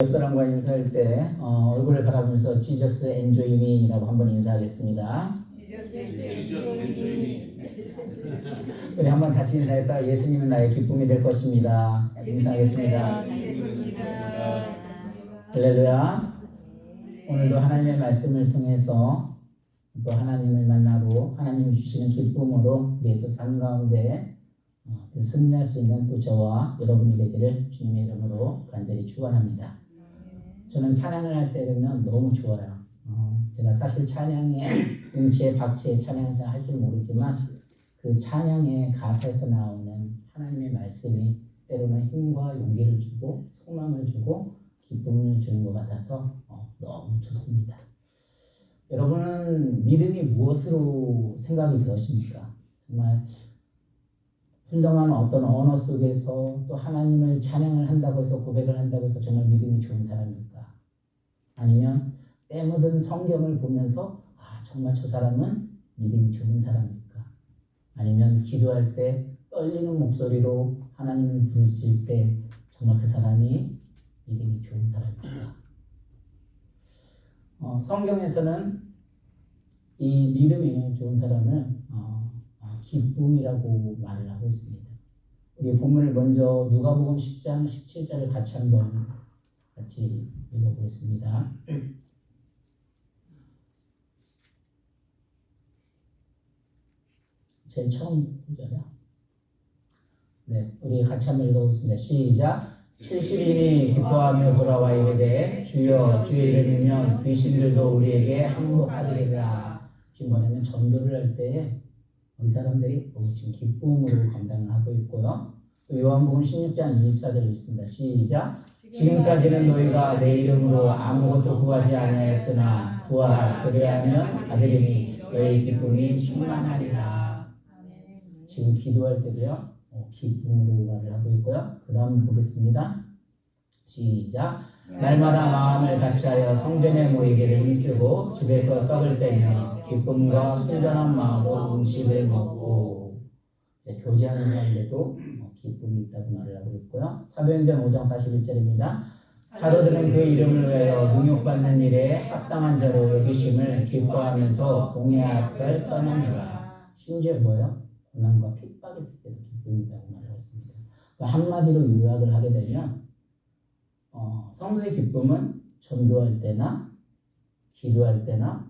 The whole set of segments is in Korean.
옆 사람과 인사할 때 어, 얼굴을 바라보면서 지저스 엔조이 미라고 한번 인사하겠습니다. 우리 한번 다시 인사할까? 예수님은 나의 기쁨이 될 것입니다. 인사하겠습니다. 할렐루야. 오늘도 하나님의 말씀을 통해서 또 하나님을 만나고 하나님이 주시는 기쁨으로 우리의 또삶 가운데 어, 그 승리할 수 있는 또 저와 여러분이 되기를 주님의 이름으로 간절히 축원합니다. 저는 찬양을 할 때 되면 너무 좋아요. 어, 제가 사실 찬양에 음치에 박치에 찬양을 잘할줄 모르지만 그 찬양의 가사에서 나오는 하나님의 말씀이 때로는 힘과 용기를 주고 소망을 주고 기쁨을 주는 것 같아서 어, 너무 좋습니다. 여러분은 믿음이 무엇으로 생각이 되었습니까? 정말 훌륭한 어떤 언어 속에서 또 하나님을 찬양을 한다고 해서 고백을 한다고 해서 정말 믿음이 좋은 사람일까? 아니면 때묻은 성경을 보면서 아 정말 저 사람은 믿음이 좋은 사람일까? 아니면 기도할 때 떨리는 목소리로 하나님을 부르실 때 정말 그 사람이 믿음이 좋은 사람일까? 어, 성경에서는 이 믿음이 좋은 사람을 기쁨이라고 말을 하고 있습니다. 우리 본문을 먼저 누가복음 10장 17절을 같이 한번 같이 읽어보겠습니다. 제일 처음 구절이야. 네, 우리 같이 한번 읽어보겠습니다. 시작. 70인이 기뻐하며 돌아와 이르되 주여 주의 이름이면 귀신들도 우리에게 항복하리라. 지금 뭐냐면 전도를 할 때에 이 사람들이 어, 지금 기쁨으로 감당을 하고 있고요. 또 요한복음 16장 24절을 읽습니다. 시작. 지금까지는 너희가 내 이름으로 아무것도 구하지 아니하였으나 구하라 그리하면 아들이니 너희 기쁨이 충만하리라. 지금 기도할 때도요 어, 기쁨으로 말을 하고 있고요. 그 다음 보겠습니다. 시작. 날마다 마음을 같이하여 성전에 모이기를 힘쓰고 집에서 떡을 떼며 기쁨과 순전한 마음으로 음식을 먹고 이제 교제하는 가운데도 어, 기쁨이 있다고 말을 하고 있고요. 사도행전 5장 41절입니다. 사도들은 그 이름을 위하여 능욕받는 일에 합당한 자로 여기심을 기뻐하면서 공의 앞을 떠나니라. 심지어 뭐예요? 고난과 핍박했을 때도 기쁨이 있다고 말을 했습니다. 그러니까 한마디로 요약을 하게 되면 어, 성도의 기쁨은 전도할 때나 기도할 때나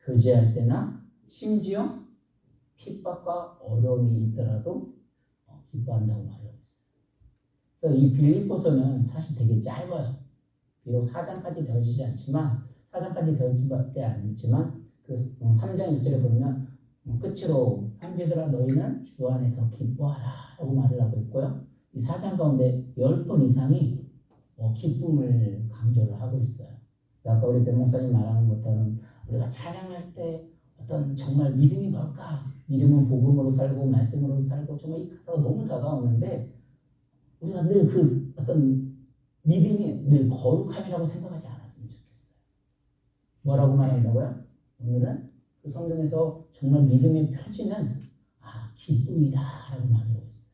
교제할 때나 심지어 핍박과 어려움이 있더라도 어, 기뻐한다고 말하고 있어요. 그래서 이 빌립보서는 사실 되게 짧아요. 비록 4장까지 되어지지 않지만 4장까지 되어지지 않지만 그 3장 1절에 보면 끝으로 형제들아 너희는 주 안에서 기뻐하라 라고 말을 하고 있고요. 이 4장 가운데 10번 이상이 어, 기쁨을 강조를 하고 있어요. 아까 우리 배 목사님 말하는 것처럼 우리가 찬양할 때 어떤 정말 믿음이 뭘까? 믿음은 복음으로 살고 말씀으로 살고 정말 이 가사가 너무 다가오는데 우리가 늘 그 어떤 믿음이 늘 거룩함이라고 생각하지 않았으면 좋겠어요. 뭐라고 말한다고요? 오늘은 그 성경에서 정말 믿음의 표지는 아 기쁨이다라고 말하고 있어요.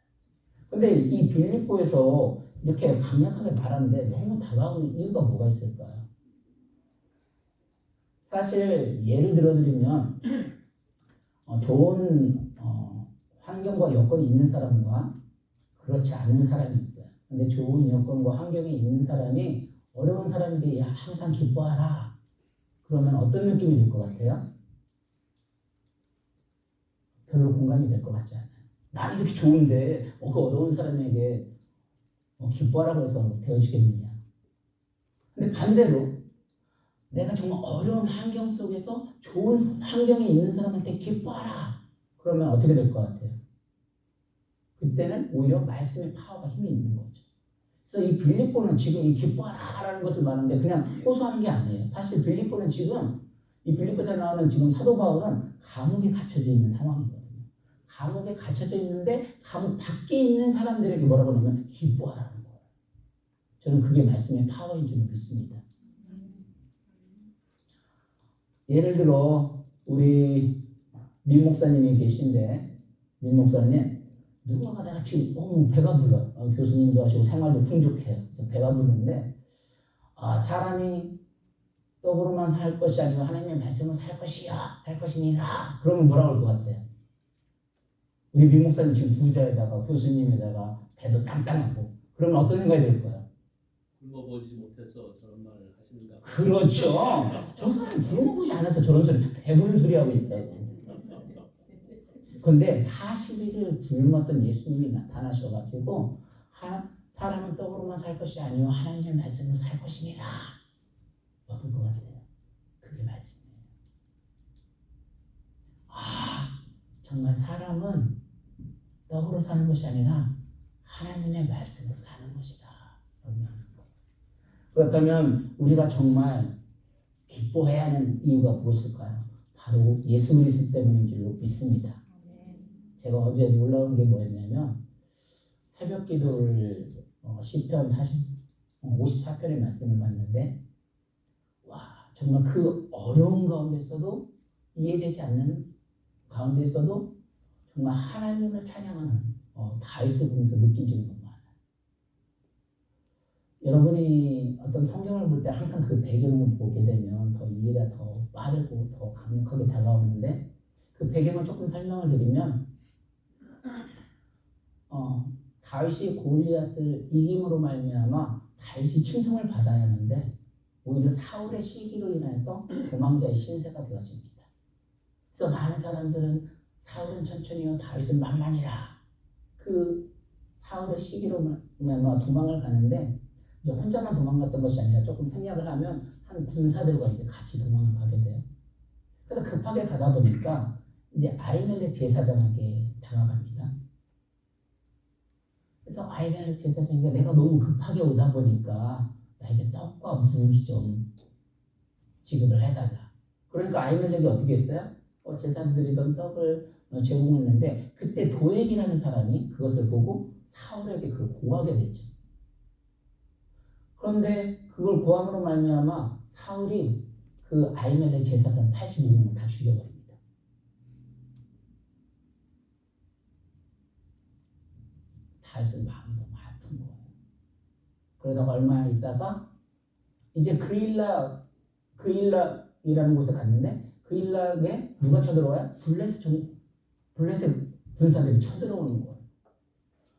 근데 이 빌립보에서 이렇게 강력하게 말하는데 너무 다가오는 이유가 뭐가 있을까요? 사실 예를 들어드리면 어, 좋은 어, 환경과 여건이 있는 사람과 그렇지 않은 사람이 있어요. 근데 좋은 여건과 환경이 있는 사람이 어려운 사람에게 야, 항상 기뻐하라. 그러면 어떤 느낌이 들 것 같아요? 별로 공감이 될 것 같지 않아요. 나는 이렇게 좋은데 어, 그 어려운 사람에게 어, 기뻐하라고 해서 되어지겠느냐. 근데 반대로 내가 정말 어려운 환경 속에서 좋은 환경에 있는 사람한테 기뻐하라. 그러면 어떻게 될 것 같아요? 그때는 오히려 말씀의 파워가 힘이 있는 거죠. 그래서 이 빌립보는 지금 이 기뻐하라라는 것을 말하는데 그냥 호소하는 게 아니에요. 사실 빌립보는 지금 이 빌립보에 나오는 지금 사도 바울은 감옥에 갇혀져 있는 상황이거든요. 감옥에 갇혀져 있는데 감옥 밖에 있는 사람들에게 뭐라고 하냐면 기뻐하라는 거예요. 저는 그게 말씀의 파워인 줄 믿습니다. 예를 들어 우리 민 목사님이 계신데 민 목사님 누군가 내가 지금 너무 배가 불러 어, 교수님도 하시고 생활도 풍족해요. 그래서 배가 부르는데 아 사람이 떡으로만 살 것이 아니고 하나님의 말씀을 살 것이야 살 것이니라 그러면 뭐라고 할것 같아요? 우리 민 목사님 지금 부자에다가 교수님에다가 배도 땅땅하고 그러면 어떤 생각이 들 거예요? 굶어보지 못해서 저런 말을 하십니까? 그렇죠. 저 사람 굶어보지 않아서 저런 소리 배부른 소리 하고 있다고. 근데 40일을 굶었던 예수님이 나타나셔가지고 하, 사람은 떡으로만 살 것이 아니요 하나님의 말씀으로 살 것이니라. 어떨 것 같아요? 그게 말씀이에요. 아 정말 사람은 떡으로 사는 것이 아니라 하나님의 말씀으로 사는 것이다. 그렇다면 우리가 정말 기뻐해야 하는 이유가 무엇일까요? 바로 예수 그리스도 때문인 줄로 믿습니다. 제가 어제 놀라운 게 뭐였냐면 새벽 기도를 어, 시편 40, 어, 54편의 말씀을 봤는데 와 정말 그 어려운 가운데서도 이해되지 않는 가운데서도 정말 하나님을 찬양하는 어, 다윗을 보면서 느낀 점 많아요. 여러분이 어떤 성경을 볼 때 항상 그 배경을 보게 되면 더 이해가 더 빠르고 더 강력하게 다가오는데 그 배경을 조금 설명을 드리면 어, 다윗이 골리앗을 이김으로 말미암아 다윗이 칭송을 받아야 하는데 오히려 사울의 시기로 인해서 도망자의 신세가 되어집니다. 그래서 많은 사람들은 사울은 천천히요 다윗은 만만이라 그 사울의 시기로 말미암아 도망을 가는데 이제 혼자만 도망갔던 것이 아니라 조금 생략을 하면 한 군사들과 이제 같이 도망을 가게 돼요. 그래서 급하게 가다 보니까 이제 아이멜렉 제사장에게 다가갑니다. 그래서 아이멜렉 제사장에게 내가 너무 급하게 오다 보니까 나에게 떡과 물이 좀 지급을 해달라. 그러니까 아이멜렉이 어떻게 했어요? 어, 제사들이던 떡을 어, 제공했는데 그때 도액이라는 사람이 그것을 보고 사울에게 그걸 고하게 됐죠. 그런데 그걸 고함으로 말미암아 사울이 그 아이멜렉 제사장 85명을 다 죽여버립니다. 다윗은 마음이 너무 아픈 거예요. 그러다가 얼마 있다가 이제 그일락 그일락이라는 곳에 갔는데 그일락에 누가 쳐들어와요? 블레셋 전 블레셋 군사들이 쳐들어오는 거예요.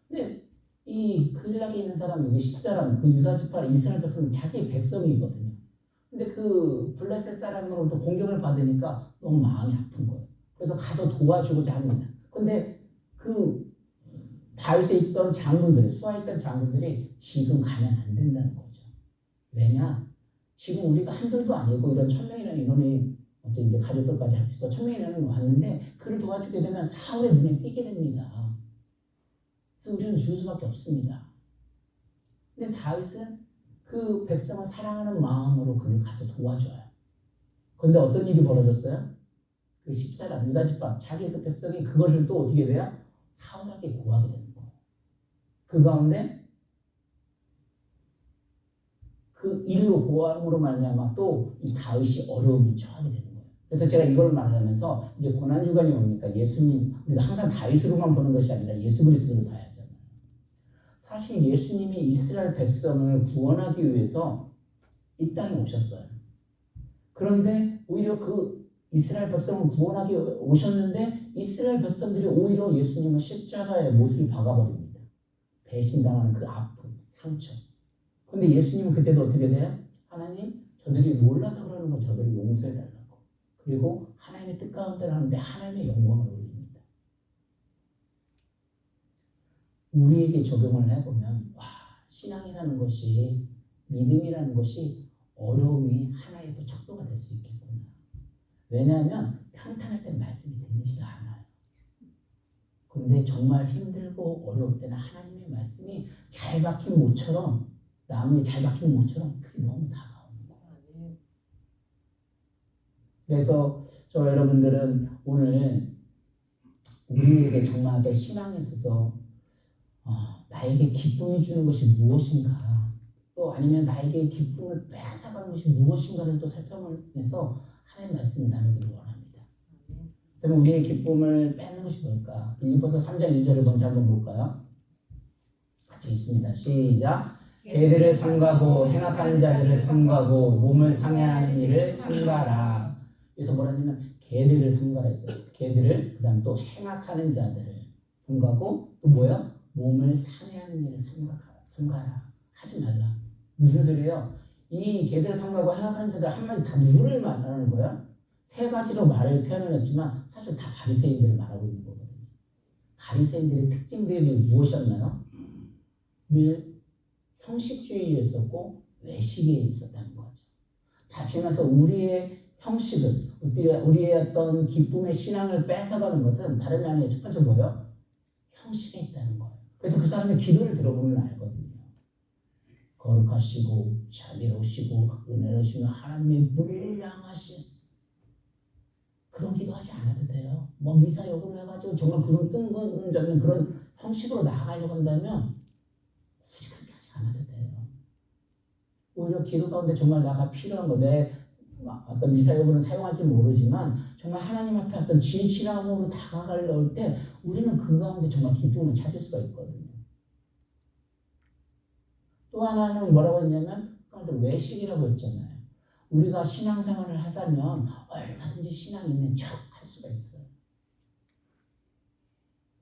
근데 이 그일락에 있는 사람 이게 십사람 그 유다 지파 이스라엘 백성은 자기 백성이거든요. 근데 그 블레셋 사람으로부터 공격을 받으니까 너무 마음이 아픈 거예요. 그래서 가서 도와주고자 합니다. 근데 그 다윗에 있던 장군들, 수하에 있던 장군들이 지금 가면 안 된다는 거죠. 왜냐? 지금 우리가 한둘도 아니고 이런 천 명이라는 인원이 어째 이제 가족들까지 합해서 천 명이라는 왔는데 그를 도와주게 되면 사울의 눈에 띄게 됩니다. 그래서 우리는 죽을 수밖에 없습니다. 근데 다윗은 그 백성을 사랑하는 마음으로 그를 가서 도와줘요. 그런데 어떤 일이 벌어졌어요? 그 십사람 유다 지파 자기 그 백성이 그것을 또 어떻게 돼요? 사울에게 고하게 되는 거예요. 그 가운데 그 일로 고함으로 말미암아 또 이 다윗이 어려움을 처하게 되는 거예요. 그래서 제가 이걸 말하면서 이제 고난 주간이 오니까 예수님 우리가 항상 다윗으로만 보는 것이 아니라 예수 그리스도를 하잖아요. 사실 예수님이 이스라엘 백성을 구원하기 위해서 이 땅에 오셨어요. 그런데 오히려 그 이스라엘 백성을 구원하기 오셨는데 이스라엘 백성들이 오히려 예수님을 십자가에 못을 박아버립니다. 배신당하는 그 아픔, 상처. 근데 예수님은 그때도 어떻게 돼요? 하나님, 저들이 몰라서 그러는 거 저들을 용서해달라고. 그리고 하나님의 뜻 가운데 하는데 하나님의 영광을 올립니다. 우리에게 적용을 해보면, 와, 신앙이라는 것이, 믿음이라는 것이 어려움이 하나의 또 척도가 될 수 있겠구나. 왜냐하면 평탄할 때 말씀이 들리지가 않아요. 그런데 정말 힘들고 어려울 때는 하나님의 말씀이 잘 박힌 모처럼 나무에 잘 박힌 모처럼 그게 너무 다가오는 거예요. 그래서 저 여러분들은 오늘 우리에게 정말 내 신앙에 있어서 어, 나에게 기쁨을 주는 것이 무엇인가 또 아니면 나에게 기쁨을 빼앗아가는 것이 무엇인가를 또 살펴보면서 하나님의 말씀을 나누기를 원합니다. 그러면 우리의 기쁨을 뺏는 것이 뭘까? 빌립보서 3장 1절을 먼저 한번 볼까요? 같이 읽습니다. 시작. 개들을 삼가고 행악하는 자들을 삼가고 몸을 상해하는 일을 삼가라. 그래서 뭐라냐면 개들을 삼가라 했어요. 개들을 그다음 또 행악하는 자들을 삼가고 또 뭐야? 몸을 상해하는 일을 삼가라. 삼가라. 하지 말라. 무슨 소리예요? 이 개들을 삼가고 행악하는 자들 한마디 다 누구를 말하는 거야? 세 가지로 말을 표현을 했지만 사실 다 바리새인들을 말하고 있는 거거든요. 바리새인들의 특징들이 무엇이었나요? 늘 형식주의였었고 외식에 있었다는 거죠. 다시 말해서 우리의 형식은 우리의, 어떤 기쁨의 신앙을 뺏어가는 것은 다름이 아니라 첫 번째 뭐예요? 형식에 있다는 거예요. 그래서 그 사람의 기도를 들어보면 알거든요. 거룩하시고 자비로우시고 은혜로우시며 하나님의 물량하신 그런 기도하지 않아도 돼요. 뭐 미사 역으로 해가지고 정말 그런 뜬금 잡는 그런 형식으로 나아가려고 한다면 굳이 그렇게 하지 않아도 돼요. 오히려 기도 가운데 정말 나가 필요한 거, 내 어떤 미사역으로는 사용할지 모르지만 정말 하나님 앞에 어떤 진실함으로 할때 우리는 그 가운데 정말 기쁨을 찾을 수가 있거든요. 또 하나는 뭐라고 했냐면 가운데 외식이라고 했잖아요. 우리가 신앙생활을 하다면 얼마든지 신앙 있는 척 할 수가 있어요.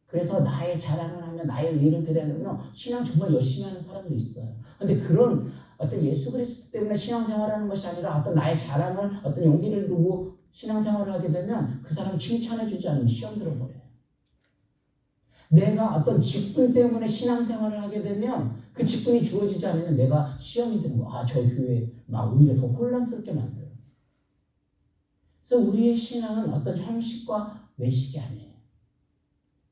그래서 나의 자랑을 하며 나의 의를 드리려면 신앙 정말 열심히 하는 사람도 있어요. 근데 그런 어떤 예수 그리스도 때문에 신앙생활하는 것이 아니라 어떤 나의 자랑을 어떤 용기를 두고 신앙생활을 하게 되면 그 사람 칭찬해주지 않으면 시험 들어버려요. 내가 어떤 직분 때문에 신앙생활을 하게 되면 그 직분이 주어지지 않으면 내가 시험이 드는 거. 아, 저 교회 막 오히려 더 혼란스럽게 만들어요. 그래서 우리의 신앙은 어떤 형식과 외식이 아니에요.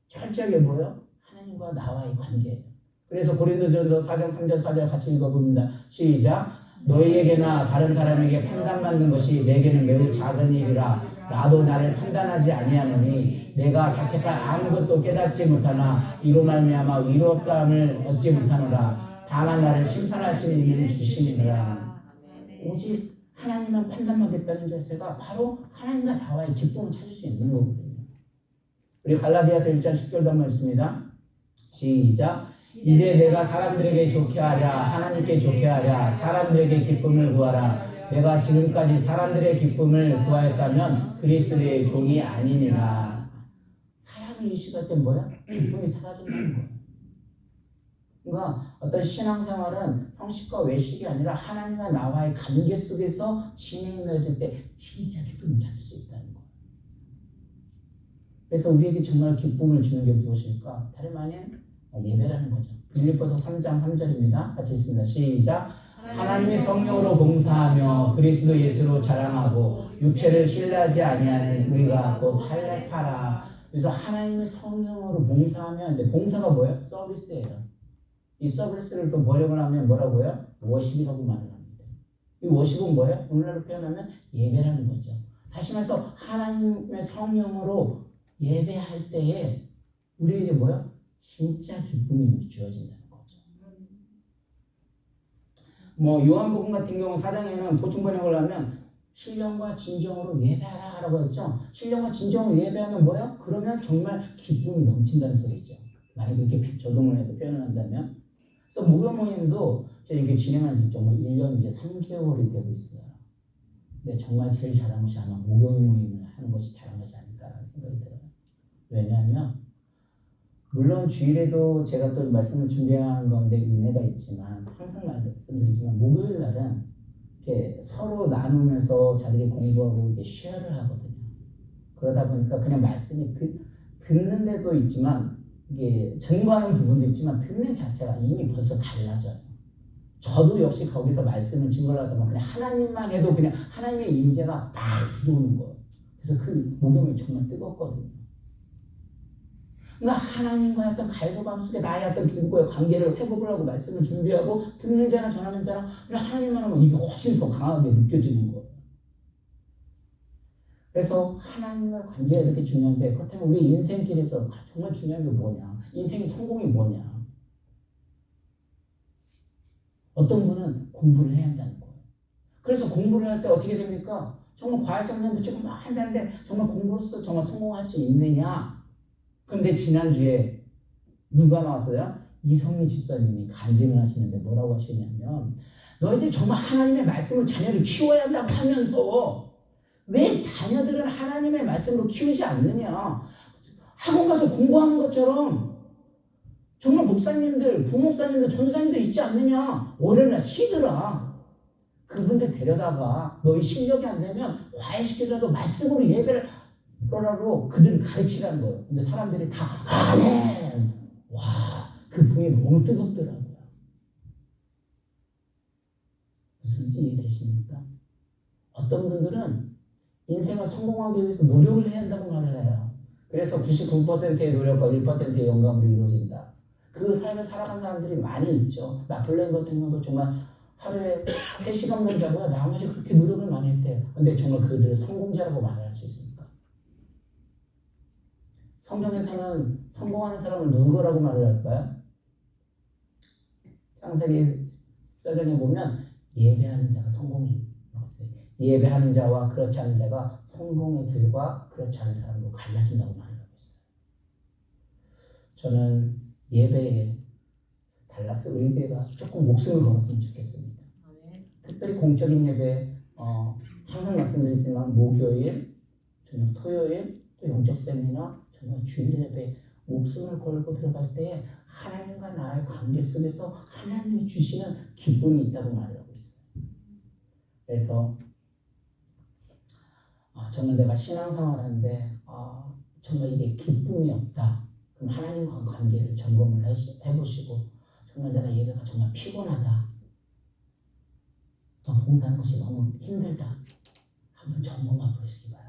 철저하게 뭐요? 하나님과 나와의 관계예요. 그래서 고린도전서 4장 3절 4절 같이 읽어봅니다. 시작. 너희에게나 다른 사람에게 판단받는 것이 내게는 매우 작은 일이라 나도 나를 판단하지 아니하노니 내가 자책할 아무것도 깨닫지 못하나 이로 말미암아 위로감을 얻지 못하노라 다만 나를 심판하시는 이는 주시니라 오직 하나님만 판단하겠다는 자세가 바로 하나님과 나와의 기쁨을 찾을 수 있는 거거든요. 우리 갈라디아서 1장 10절도 한번 읽습니다. 시작. 이제 내가 사람들에게 좋게 하랴 하나님께 좋게 하랴 사람들에게 기쁨을 구하라 내가 지금까지 사람들의 기쁨을 구하였다면 그리스도의 종이 아니니라 사람을 의식할 때 뭐야? 기쁨이 사라진다는 거야 그러니까 어떤 신앙생활은 형식과 외식이 아니라 하나님과 나와의 관계 속에서 진행되어질 때 진짜 기쁨을 찾을 수 있다는 거야 그래서 우리에게 정말 기쁨을 주는 게 무엇일까? 다름 아닌 예배라는 거죠. 빌립보서 3장 3절입니다. 같이 있습니다. 시작. 하나님의 성령으로 봉사하며 그리스도 예수로 자랑하고 육체를 신뢰하지 아니하는 우리가 곧 할례파라. 그래서 하나님의 성령으로 봉사하면 근데 봉사가 뭐예요? 서비스예요. 이 서비스를 또 번역을 하면 뭐라고요? 워십이라고 말을 합니다. 이 워십은 뭐예요? 오늘날로 표현하면 예배라는 거죠. 다시 말해서 하나님의 성령으로 예배할 때에 우리에게 뭐예요? 진짜 기쁨이 주어진다는 거죠. 뭐 요한복음 같은 경우 사장에는 보충 번역을 하면 신령과 진정으로 예배하라 라고 했죠. 신령과 진정으로 예배하면 뭐요? 그러면 정말 기쁨이 넘친다는 소리죠. 만약 그렇게 적용을 해서 표현을 한다면. 그래서 목요 모임도 제가 이렇게 진행한 지 정말 1년 이제 3개월이 되고 있어요. 근데 정말 제일 잘한 것이 아마 목요 모임을 하는 것이 잘한 것이 아닐까라는 생각이 들어요. 왜냐하면 물론 주일에도 제가 또 말씀을 준비하는 가운데 은혜가 있지만 항상 말씀드리지만 목요일 날은 이렇게 서로 나누면서 자들이 공부하고 이게 쉐어를 하거든요. 그러다 보니까 그냥 말씀이 듣, 듣는 데도 있지만 이게 전과하는 부분도 있지만 듣는 자체가 이미 벌써 달라져요. 저도 역시 거기서 말씀을 증거하다 보면 그냥 하나님만 해도 그냥 하나님의 임재가 팍 들어오는 거예요. 그래서 그 목욕이 정말 뜨겁거든요. 그러니까 하나님과의 어떤 갈급함 속에 나의 어떤 기쁨과의 관계를 회복을 하고 말씀을 준비하고 듣는 자나 전하는 그냥 하나님만 하면 이게 훨씬 더 강하게 느껴지는 거예요. 그래서 하나님과 관계가 이렇게 중요한데 그렇다면 우리 인생길에서 정말 중요한 게 뭐냐? 인생의 성공이 뭐냐? 어떤 분은 공부를 해야 한다는 거예요. 그래서 공부를 할 때 어떻게 됩니까? 정말 과외성경 붙이고 막 한다는데 정말 공부로서 정말 성공할 수 있느냐? 근데 지난주에 누가 나왔어요? 이성미 집사님이 간증을 하시는데 뭐라고 하시냐면 너희들 정말 하나님의 말씀으로 자녀를 키워야 한다고 하면서 왜 자녀들은 하나님의 말씀으로 키우지 않느냐? 학원 가서 공부하는 것처럼 정말 목사님들, 부목사님들, 전도사님들 있지 않느냐? 월요일날 쉬더라. 그분들 데려다가 너희 실력이 안 되면 과외시키더라도 말씀으로 예배를 하라고 그들을 가르치라는 거예요 근데 사람들이 다 아멘 와 그 분이 너무 뜨겁더라고요 무슨지 이해되십니까? 어떤 분들은 인생을 성공하기 위해서 노력을 해야 한다고 말을 해요. 그래서 99%의 노력과 1%의 영감으로 이루어진다. 그 삶을 살아간 사람들이 많이 있죠. 나폴레옹 같은 경우도 정말 하루에 3시간만 자고요. 나머지 그렇게 노력을 많이 했대요. 근데 정말 그들을 성공자라고 말할 수 있습니까? 성경에서는 성공하는 사람을 누구라고 말을 할까요? 창세기 14장에 보면 예배하는 자가 성공이 나왔어요. 예배하는 자와 그렇지 않은 자가 성공의 길과 그렇지 않은 사람으로 갈라진다고 말하고 있어요. 저는 예배에 달라스 교회가 조금 목숨을 걸었으면 좋겠습니다. 특별히 공적인 예배 어, 항상 말씀드리지만 목요일, 저녁 토요일, 또 영적 세미나, 저녁 주일 예배 목숨을 걸고 들어갈 때 하나님과 나의 관계 속에서 하나님이 주시는 기쁨이 있다고 말하고 있어요. 그래서 아, 정말 내가 신앙생활하는데 아, 정말 이게 기쁨이 없다. 그럼 하나님과 관계를 점검을 해보시고 정말 내가 예배가 정말 피곤하다. 또 봉사하는 것이 너무 힘들다. 한번 점검해 보시기 바랍니다.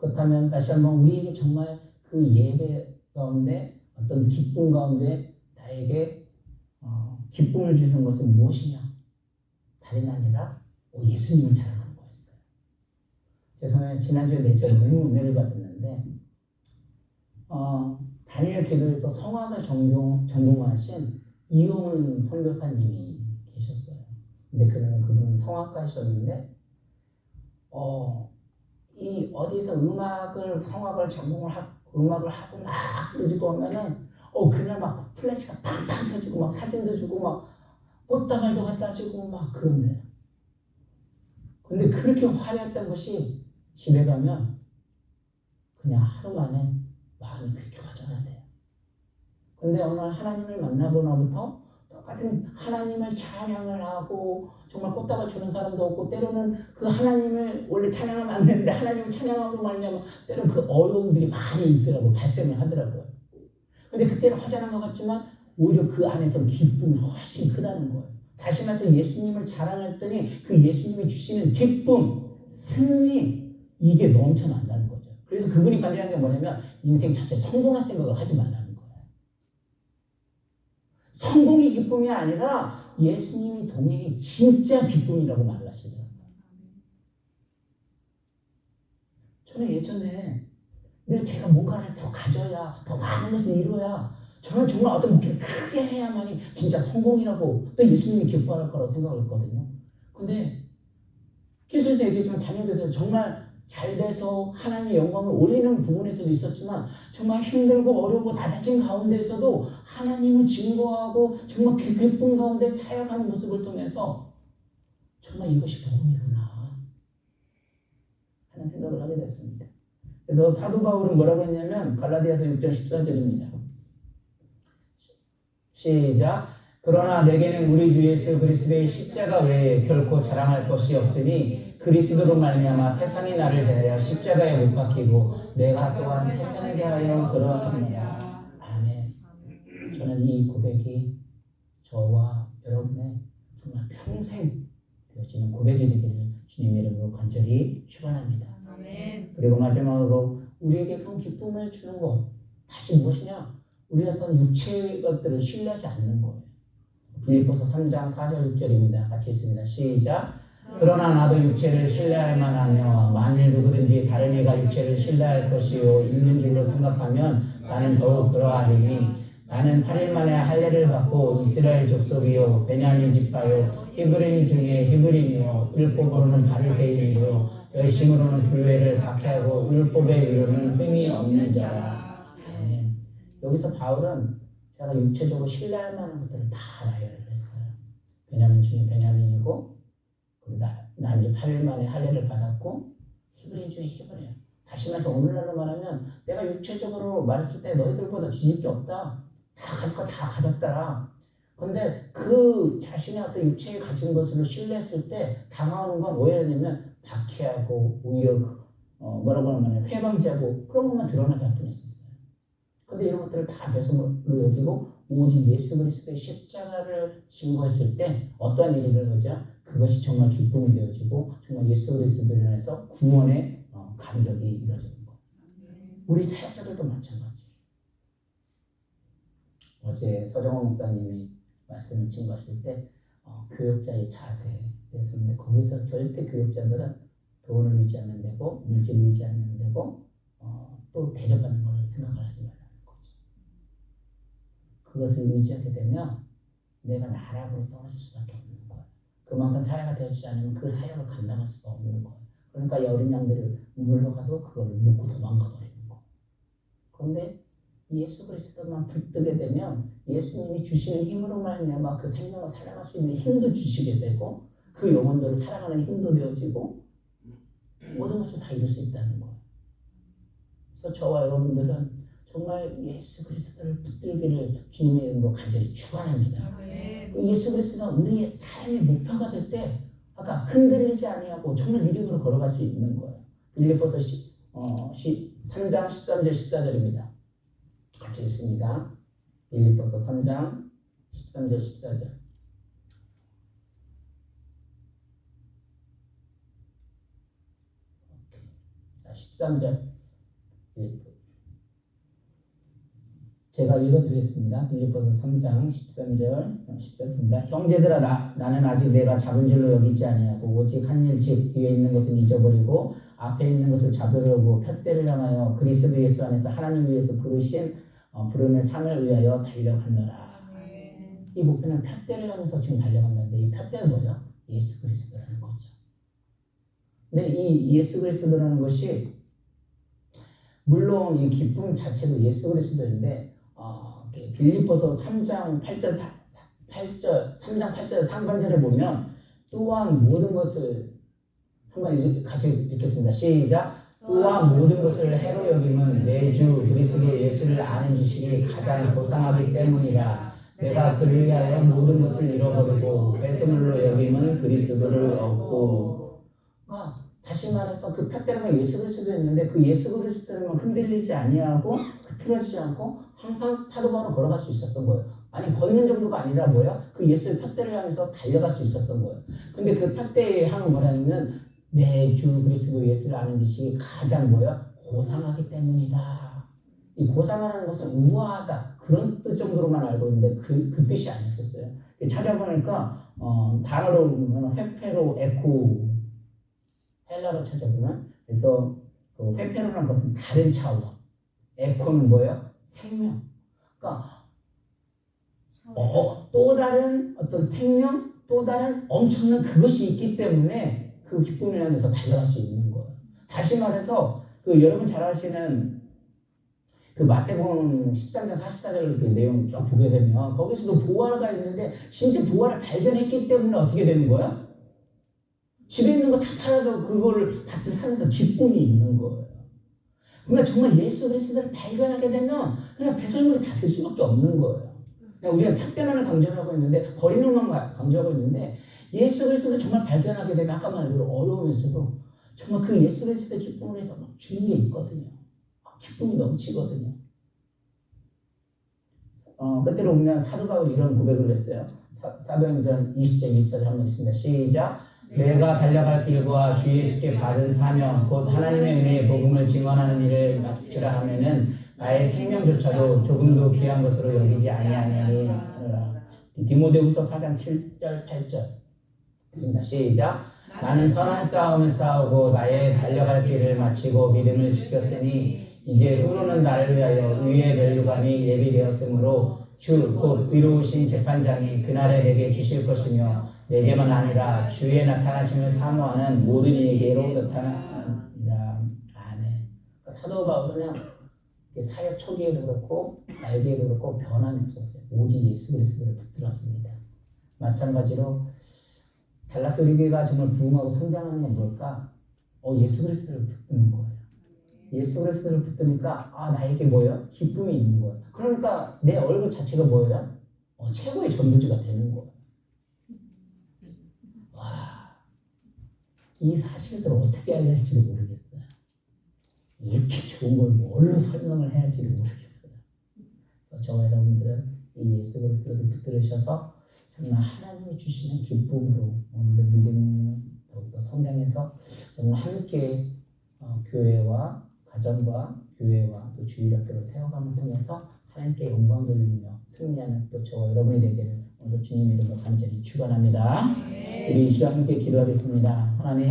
그렇다면 다시 한번 우리에게 정말 그 예배 가운데 어떤 기쁨 가운데 나에게 어, 기쁨을 주는 것은 무엇이냐? 다름이 아니라 오, 예수님을 자랑하는 거였어요. 죄송해요. 지난주에 내가 너무 은혜를 받았는데 어, 다니엘 기도에서 성악을 전공, 전공하신 이용훈 선교사님이 계셨어요. 근데 그는 그분은 성악가셨는데 어, 이 어디서 음악을 성악을 전공을 하, 음악을 하고 막 부르지고 하면은 어 그날 막 플래시가 팡팡 터지고 막 사진도 주고 막 꽃다발도 갖다 주고 막 그런데 근데 그렇게 화려했던 것이 집에 가면 그냥 하루 만에 마음이 그렇게 허전하대요. 근데 날 하나님을 만나고 나부터 똑 같은 하나님을 찬양을 하고 정말 꽃다발 주는 사람도 없고 때로는 그 하나님을 원래 찬양하면 안 되는데 하나님을 찬양하고 말냐면 때로는 그 어려움들이 많이 있더라고 발생을 하더라고요. 근데 그때는 허전한 것 같지만 오히려 그 안에서 기쁨이 훨씬 크다는 거예요. 다시 말해서 예수님을 자랑했더니 그 예수님이 주시는 기쁨, 승리 이게 넘쳐난다는 거죠. 그래서 그분이 관리하는 게 뭐냐면 인생 자체 성공할 생각을 하지 거예요. 성공이 기쁨이 아니라 예수님이 동행이 진짜 기쁨이라고 말하시더라고요. 저는 예전에 늘 제가 뭔가를 더 가져야 더 많은 것을 이루어야 저는 정말 어떤 목표를 크게 해야만이 진짜 성공이라고 또 예수님이 기뻐할 거라고 생각을 했거든요. 근데 기술에서 얘기했지만 다니엘도 정말 잘 돼서 하나님의 영광을 올리는 부분에서도 있었지만 정말 힘들고 어렵고 낮아진 가운데서도 하나님을 증거하고 정말 그 기쁨 가운데 사역하는 모습을 통해서 정말 이것이 복음이구나 하는 생각을 하게 됐습니다. 그래서 사도 바울은 뭐라고 했냐면 갈라디아서 6장 14절입니다. 시작. 그러나 내게는 우리 주 예수 그리스도의 십자가 외에 결코 자랑할 것이 없으니 그리스도로 말미암아 세상이 나를 대하여 십자가에 못 박히고 내가 또한 세상에 대하여 그러하느니라. 아멘. 저는 이 고백이 저와 여러분의 정말 평생 되어지는 고백이 되기를 주님 이름으로 간절히 축원합니다. 아멘. 그리고 마지막으로 우리에게 큰 기쁨을 주는 것 다시 무엇이냐? 우리 어떤 육체 것들을 신뢰하지 않는 거예요. 빌립보서 3장 4절 6절입니다. 같이 있습니다. 시작. 그러나 나도 육체를 신뢰할 만하며 만일 누구든지 다른 이가 육체를 신뢰할 것이요 있는 줄로 생각하면 나는 더욱 그러하리니 나는 8일 만에 할례를 받고 이스라엘 족속이요 베냐민 지파요 히브리인 중에 히브리인이요 율법으로는 바리새인이요 열심으로는 교회를 박해하고 율법의 위로는 흠이 없는 자라. 아멘. 여기서 바울은 제가 육체적으로 신뢰할 만한 것들을 다 나열을 했어요. 베냐민 중에 베냐민이고 난지 8일 만에 할례를 받았고 히브리인 중에 히브리야. 다시 말해서 오늘날로 말하면 내가 육체적으로 말했을 때 너희들보다 뒤질 게 없다. 다거다 가졌더라. 근데 그 자신의 어떤 육체에 가진 것을 신뢰했을 때 당하는 건 오해냐면 박해하고 오히려 어, 뭐라고 하면 회방지하고 그런 것만 드러나게 할 뿐이었어요. 근데 이런 것들을 다 배송으로 여기고 오직 예수 그리스도의 십자가를 신고했을 때 어떠한 일이 일어나죠? 그것이 정말 기쁨이 되어지고 정말 예수 그리스도로 인해서 구원의 어, 감격이 이루어지는 거. 우리 사역자들도 마찬가지. 어제 서정호 목사님이 말씀을 증거하실 때 어, 교역자의 자세에 대해서 근데 거기서 절대 교역자들은 돈을 데고 물질을 위지 않는 데고 어, 또 대접받는 걸 생각을 하지 말라는 거죠. 그것을 의지하게 되면 내가 나락으로 떨어질 수밖에 없는 거예요. 그만큼 사회가 되어지지 않으면 그 사역을 감당할 수가 없는 거예요. 그러니까 이 어린 양들을 물러가도 그걸 놓고 도망가 버리는 거. 그런데 예수 그리스도만 붙들게 되면 예수님이 주시는 힘으로 말미암아 그 생명을 살아갈 수 있는 힘도 주시게 되고 그 영혼들을 살아가는 힘도 되어지고 모든 것을 다 이룰 수 있다는 거예요. 그래서 저와 여러분들은 정말 예수 그리스도를 붙들기를 주님의 이름으로 간절히 축원합니다. 그 예수 그리스도가 우리의 삶의 목표가 될 때 아까 흔들리지 아니하고 정말 믿음으로 걸어갈 수 있는 거예요. 빌립보서 10, 어, 3장 13절 14절입니다. 같이 읽습니다. 빌립보서 3장 13절 14절. 자, 13절. 빌립보. 제가 읽어드리겠습니다. 빌립보서 3장 13절 14절입니다. 형제들아 나, 나는 아직 내가 잡은 줄로 여기지 아니하고 오직 한 일 즉 뒤에 있는 것은 잊어버리고 앞에 있는 것을 잡으려고 푯대를 향하여 그리스도 예수 안에서 하나님 위해서 부르신 어, 부름의 상을 위하여 달려갔노라. 이 목표는 푯대를 향해서 지금 달려간다는데 이 푯대는 뭐예요? 예수 그리스도라는 거죠. 근데 이 예수 그리스도라는 것이 물론 이 기쁨 자체도 예수 그리스도인데 어, 빌립보서 3장 8절 4, 8절 3장 8절 상반절에 보면 또한 모든 것을 한번 같이 읽겠습니다. 시작. 또한 모든 것을 해로 여김은 내 주 그리스도 예수를 아는 지식이 가장 고상하기 때문이라. 내가 그를 위하여 모든 것을 잃어버리고 배설물로 여김은 그리스도를 얻고. 그러니까 다시 말해서 그 푯대로는 예수 그리스도였는데 그 예수 그리스도는 흔들리지 아니하고 흐트러지지 않고 항상 사도 바로 걸어갈 수 있었던 거예요. 아니 걷는 정도가 아니라 뭐예요? 그 예수의 푯대를 향해서 달려갈 수 있었던 거예요. 근데 그 푯대의 향은 뭐냐면 내 주 그리스도 예수를 아는 지식이 가장 뭐야? 고상하기 때문이다. 이 고상하다는 것은 우아하다 그런 뜻 정도로만 알고 있는데 그, 그 뜻이 아니었어요. 찾아보니까 어, 단어로 보면 회페로 에코 헬라로 찾아보면 그래서 그 회페로라는 것은 다른 차원, 에코는 뭐예요? 생명. 그러니까 어, 또 다른 어떤 생명, 또 다른 엄청난 그것이 있기 때문에 그 기쁨을 향해서 달려갈 수 있는 거예요. 다시 말해서 그 여러분 잘 아시는 그 마태복음 13장 44절 그 내용 쭉 보게 되면 거기서도 보화가 있는데 진짜 보화를 발견했기 때문에 어떻게 되는 거야? 집에 있는 거 다 팔아도 그거를 같이 사면서 기쁨이 있는 거예요. 그러니까 정말 예수 그리스도를 발견하게 되면 그냥 배설물이 다 될 수밖에 없는 거예요. 우리는 탁대만을 강조하고 있는데 버리는 것만 강조하고 있는데 예수 그리스도를 정말 발견하게 되면 아까 말한 대로 어려우면서도 정말 그 예수 그리스도의 기쁨을 해서 막 주는 게 있거든요. 기쁨이 넘치거든요. 어, 그때로 보면 사도 바울이 이런 고백을 했어요. 사, 사도행전 20장 2절 한번 있습니다. 시작. 내가 달려갈 길과 주 예수께 받은 사명 곧 하나님의 은혜의 복음을 증언하는 일을 마치라 하면은 나의 생명조차도 조금도 귀한 것으로 여기지 아니하느니라. 디모데후서 4장 7절 8절 있습니다. 시작. 나는 선한 싸움을 싸우고 나의 달려갈 길을 마치고 믿음을 지켰으니 이제 후로는 나를 위하여 위의 멸류관이 예비되었으므로 주곧 의로우신 재판장이 그날에 내게 주실 것이며 내게만 아니라 주의 나타나심을 사모하는 모든 이에게로 나타나리라. 아멘. 사도 바울은 사역 초기에도 그렇고 말기에도 그렇고 변함이 없었어요. 오직 예수 그리스도를 붙들었습니다. 마찬가지로 달라스 우리교회가 정말 부흥하고 성장하는 건 뭘까? 어 예수 그리스도를 붙드는 거예요. 예수 그리스도를 붙드니까 아 나에게 뭐예요? 기쁨이 있는 거예요. 그러니까 내 얼굴 자체가 뭐예요? 어, 최고의 전도지가 되는 거예요. 와, 이 사실들을 어떻게 알려야 할지도 모르겠어요. 이렇게 좋은 걸 뭘로 설명을 해야 할지를 모르겠어요. 그래서 저와 여러분들은 이 예수 그리스도를 붙들으셔서 정말 하나님이 주시는 기쁨으로 믿음을 더욱더 성장해서 정말 함께 어, 교회와 가정과 교회와 또 주일학교를 세워감을 통해서 하나님께 영광 돌리며 승리하는 또 저와 여러분이 되기를 오늘 주님의 이름으로 간절히 축원합니다. 우리 이 시간 함께 기도하겠습니다. 하나님